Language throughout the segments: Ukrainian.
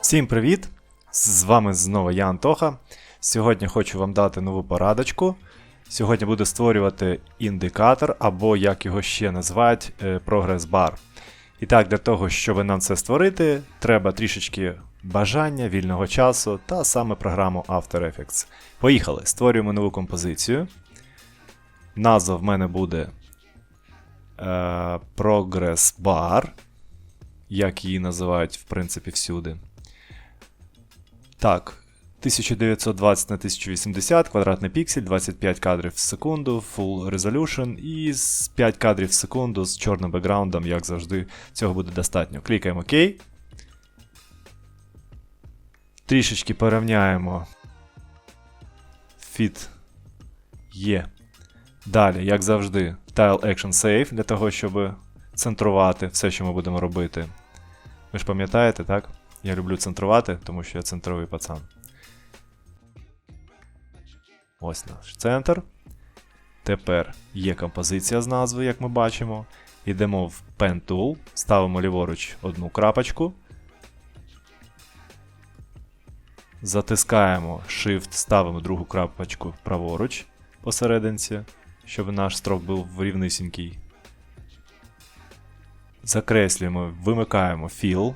Всім привіт! З вами знову я Антоха. Сьогодні хочу вам дати нову порадочку. Сьогодні буду створювати індикатор, або як його ще називають, прогрес-бар. І так, для того, щоб нам це створити, треба трішечки бажання, вільного часу та саме програму After Effects. Поїхали! Створюємо нову композицію. Назва в мене буде е, Progress Bar, як її називають, в принципі, всюди. Так, 1920 на 1080, квадратний піксель, 25 кадрів в секунду, Full Resolution і 5 кадрів в секунду з чорним бекграундом, як завжди, цього буде достатньо. Клікаємо ОК. Трішечки порівняємо. Fit є. Далі, як завжди, Tile Action Save для того, щоб центрувати все, що ми будемо робити. Ви ж пам'ятаєте, так? Я люблю центрувати, тому що я центровий пацан. Ось наш центр. Тепер є композиція з назви, як ми бачимо. Йдемо в Pen Tool, ставимо ліворуч одну крапочку. Затискаємо Shift, ставимо другу крапочку праворуч посерединці, щоб наш строк був рівнисінький. Закреслюємо, вимикаємо Fill.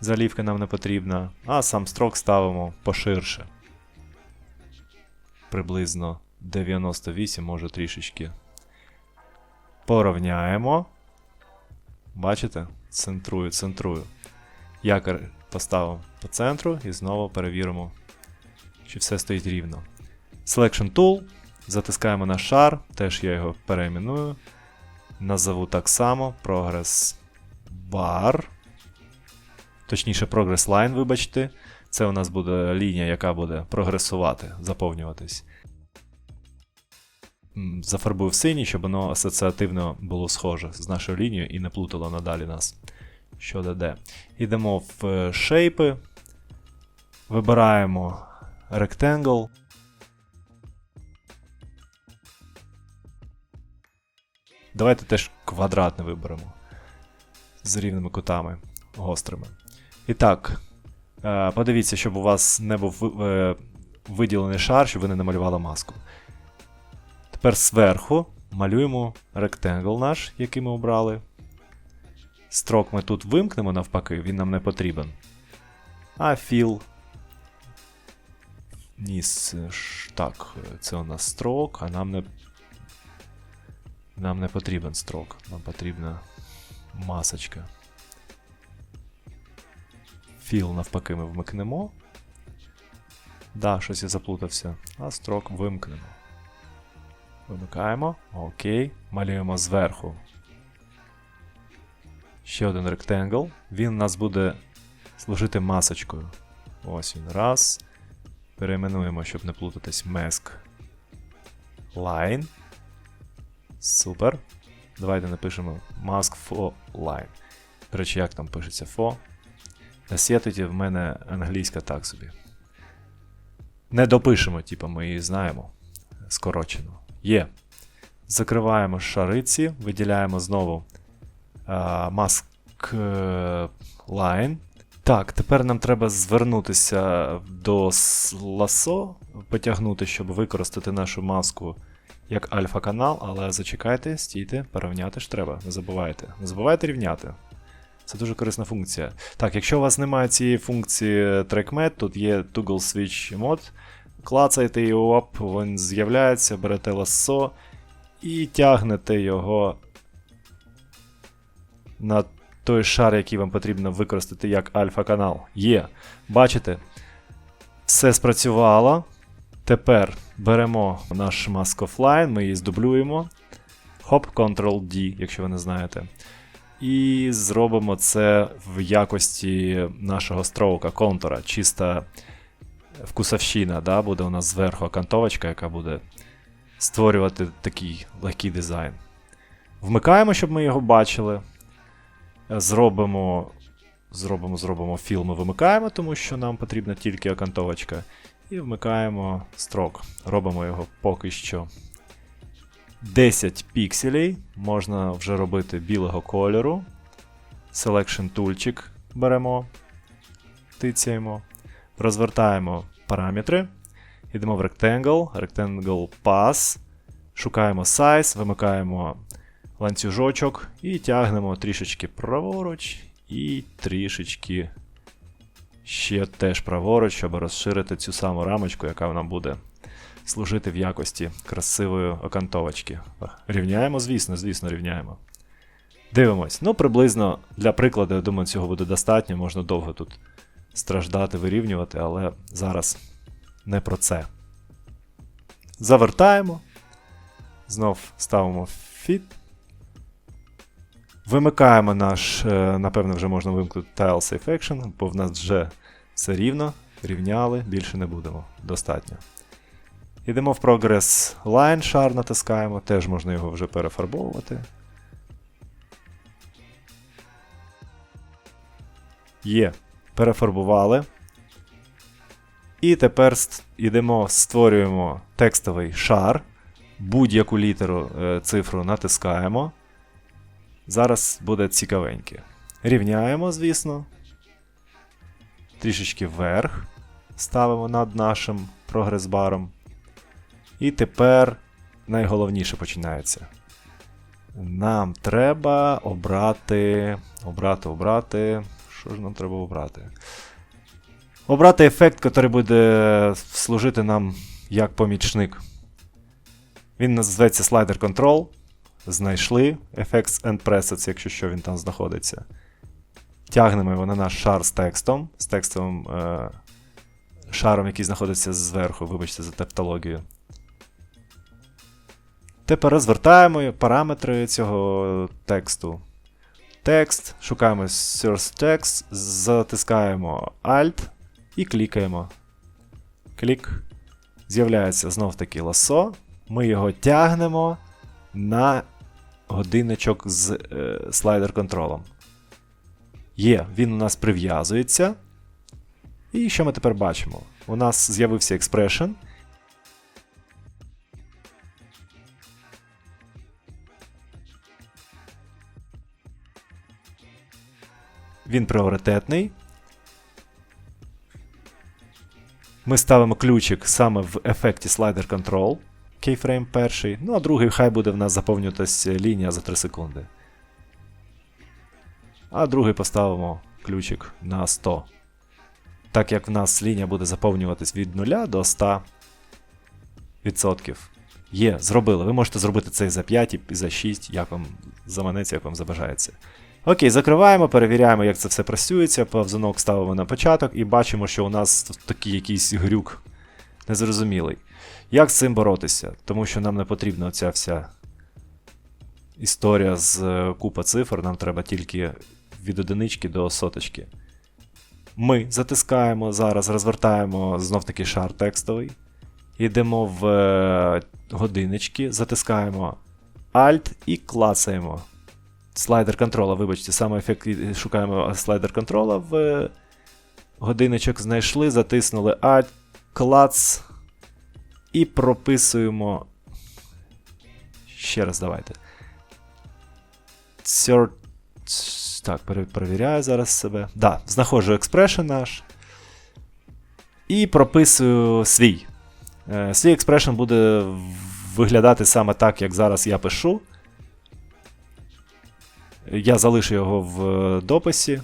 Залівка нам не потрібна, а сам строк ставимо поширше. Приблизно 98, може трішечки. Порівняємо. Бачите? Центрую, центрую. Якор поставимо по центру і знову перевіримо, чи все стоїть рівно. Selection Tool. Затискаємо на шар, теж я його переіменую. Назову так само Progress Bar. Точніше, Progress Line, вибачте. Це у нас буде лінія, яка буде прогресувати, заповнюватись. Зафарбую в синій, щоб воно асоціативно було схоже з нашою лінією і не плутало надалі нас. Що де. Йдемо в е, шейпи. Вибираємо Rectangle. Давайте теж квадратне виберемо. З рівними кутами гострими. І так, е, подивіться, щоб у вас не був е, виділений шар, щоб ви не намалювали маску. Тепер зверху малюємо ректангл наш, який ми обрали. Строк ми тут вимкнемо навпаки, він нам не потрібен. А філ. Ніс. е, Так, це у нас строк, а нам не. Нам не потрібен строк, нам потрібна масочка. Філ навпаки ми вмикнемо. Да, щось я заплутався. А строк вимкнемо. Вимикаємо. Окей. Малюємо зверху. Ще один ректангл. Він у нас буде служити масочкою. Ось він. Раз. Перейменуємо, щоб не плутатись. Mask. Line. Супер. Давайте напишемо Mask for Line. До речі, як там пишеться for? На сєтиті в мене англійська так собі. Не допишемо, типу, ми її знаємо. Скорочено. Є. Закриваємо шариці, виділяємо знову а, mask е, line. Так, тепер нам треба звернутися до ласо, потягнути, щоб використати нашу маску як альфа-канал, але зачекайте, стійте, порівняти ж треба. Не забувайте. Не забувайте рівняти. Це дуже корисна функція. Так, якщо у вас немає цієї функції TrackMed, тут є Toggle Switch Mod. Клацаєте його, оп, він з'являється, берете лассо і тягнете його на той шар, який вам потрібно використати як альфа-канал. Є. Бачите? Все спрацювало. Тепер беремо наш Mask Offline, ми її здублюємо. Хоп, Ctrl-D, якщо ви не знаєте. І зробимо це в якості нашого строука, контура, чиста вкусовщина, да, буде у нас зверху окантовочка, яка буде створювати такий легкий дизайн. Вмикаємо, щоб ми його бачили. Зробимо, зробимо, зробимо філ, ми вимикаємо, тому що нам потрібна тільки окантовочка. І вмикаємо строк. Робимо його поки що 10 пікселей. Можна вже робити білого кольору. Selection тульчик беремо, тицяємо, розвертаємо параметри. Йдемо в Rectangle, Rectangle Pass, шукаємо size, вимикаємо ланцюжочок і тягнемо трішечки праворуч і трішечки ще теж праворуч, щоб розширити цю саму рамочку, яка нам буде служити в якості красивої окантовочки. Рівняємо, звісно, звісно, рівняємо. Дивимось. Ну, приблизно для прикладу, я думаю, цього буде достатньо. Можна довго тут страждати, вирівнювати, але зараз не про це. Завертаємо. Знов ставимо Fit. Вимикаємо наш, е, напевно, вже можна вимкнути Tile Safe Action, бо в нас вже все рівно, рівняли, більше не будемо. Достатньо. Йдемо в Progress Line шар, натискаємо, теж можна його вже перефарбовувати. Є. Перефарбували. І тепер йдемо, створюємо текстовий шар. Будь-яку літеру е, цифру натискаємо. Зараз буде цікавеньке. Рівняємо, звісно. Трішечки вверх. Ставимо над нашим прогрес-баром. І тепер найголовніше починається. Нам треба обрати. Обрати, обрати. Що ж нам треба обрати? Обрати ефект, який буде служити нам як помічник. Він називається Slider Control. Знайшли Effects and Presets, якщо що він там знаходиться. Тягнемо його на наш шар з текстом, з текстовим е, шаром, який знаходиться зверху, вибачте за тавтологію. Тепер розвертаємо параметри цього тексту. Текст, шукаємо Source Text, затискаємо Alt і клікаємо. Клік. З'являється знов таки ласо. Ми його тягнемо на годинничок з е, слайдер контролем. Є, він у нас прив'язується. І що ми тепер бачимо? У нас з'явився expression. Він пріоритетний. Ми ставимо ключик саме в ефекті Slider Control. Keyframe перший. Ну, а другий хай буде в нас заповнюватися лінія за 3 секунди. А другий поставимо ключик на 100. Так як в нас лінія буде заповнюватись від 0 до 100%. Є, зробили. Ви можете зробити це і за 5, і за 6, як вам заманеться, як вам забажається. Окей, закриваємо, перевіряємо, як це все працюється. Повзунок ставимо на початок і бачимо, що у нас такий якийсь грюк незрозумілий. Як з цим боротися? Тому що нам не потрібна оця вся історія з е, купа цифр, нам треба тільки від одинички до соточки. Ми затискаємо зараз, розвертаємо знов таки шар текстовий. Йдемо в е, годинички, затискаємо Alt і клацаємо. Слайдер контрола, вибачте, саме ефект шукаємо слайдер контрола в е, годиничок знайшли, затиснули Alt, клац. І прописуємо. Ще раз давайте. Цер... Так, перевіряю зараз себе. Да, знаходжу експрешн наш. І прописую свій. Е, Свій експрешн буде виглядати саме так, як зараз я пишу. Я залишу його в дописі.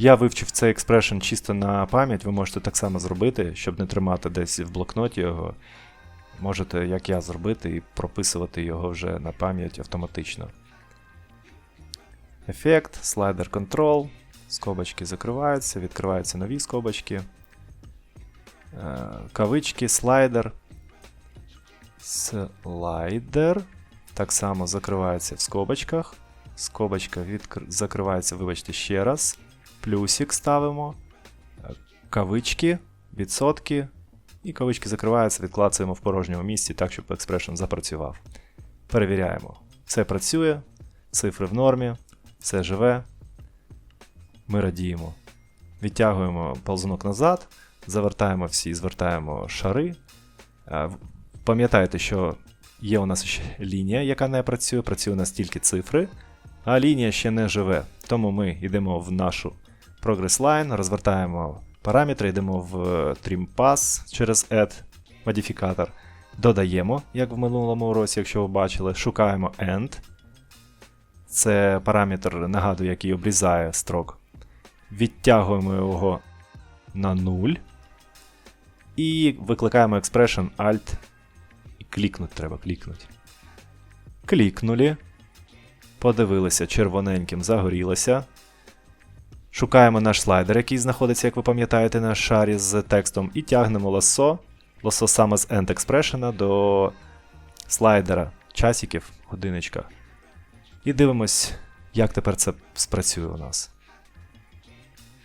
Я вивчив цей експрешн чисто на пам'ять, ви можете так само зробити, щоб не тримати десь в блокноті його. Можете, як я, зробити і прописувати його вже на пам'ять автоматично. Ефект, слайдер Control. Скобочки закриваються, відкриваються нові скобочки. Е, Кавички, слайдер. Слайдер. Так само закривається в скобочках. Скобочка відкр... закривається, вибачте, ще раз. Плюсик ставимо. Кавички, відсотки. І кавички закриваються, відклацуємо в порожньому місці так, щоб експрешн запрацював. Перевіряємо. Все працює, цифри в нормі, все живе. Ми радіємо. Відтягуємо ползунок назад. завертаємо всі, звертаємо шари. Е, Пам'ятайте, що є у нас ще лінія, яка не працює, працює у нас тільки цифри, а лінія ще не живе. Тому ми йдемо в нашу Progress Line, розвертаємо параметри, йдемо в Trim Pass через Add модифікатор, додаємо, як в минулому уроці, якщо ви бачили, шукаємо End. Це параметр, нагадую, який обрізає строк. Відтягуємо його на 0. І викликаємо expression Alt. І клікнути треба, клікнути. Клікнули. Подивилися, червоненьким загорілося. Шукаємо наш слайдер, який знаходиться, як ви пам'ятаєте, на шарі з текстом, і тягнемо лосо. Лосо саме з End Expression до слайдера часиків, годиночка. І дивимось, як тепер це спрацює у нас.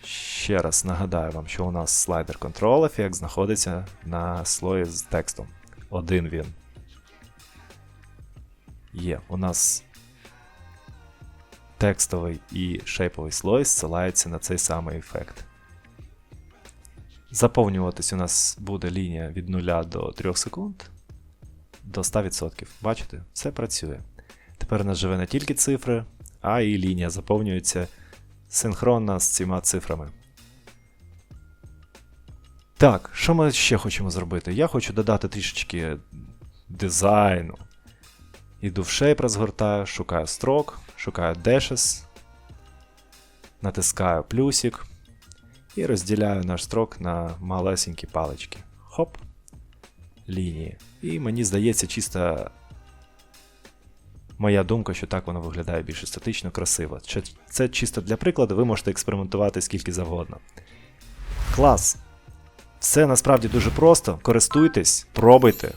Ще раз нагадаю вам, що у нас слайдер Control Effect знаходиться на слої з текстом. Один він. Є. У нас текстовий і шейповий слой зсилаються на цей самий ефект. Заповнюватись у нас буде лінія від 0 до 3 секунд до 100%. Бачите, все працює. Тепер у нас живе не тільки цифри, а і лінія заповнюється синхронно з цими цифрами. Так, що ми ще хочемо зробити? Я хочу додати трішечки дизайну. Іду в Shape, розгортаю, шукаю строк, шукаю Dashes, натискаю плюсик і розділяю наш строк на малесенькі палички. Хоп. Лінії. І мені здається, чисто моя думка, що так воно виглядає більш естетично, красиво. Це чисто для прикладу, ви можете експериментувати скільки завгодно. Клас! Все насправді дуже просто. Користуйтесь, пробуйте.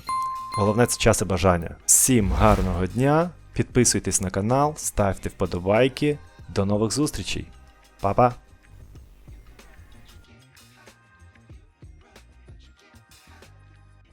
Головне це час і бажання. Всім гарного дня! Підписуйтесь на канал, ставте вподобайки. До нових зустрічей. Па-па!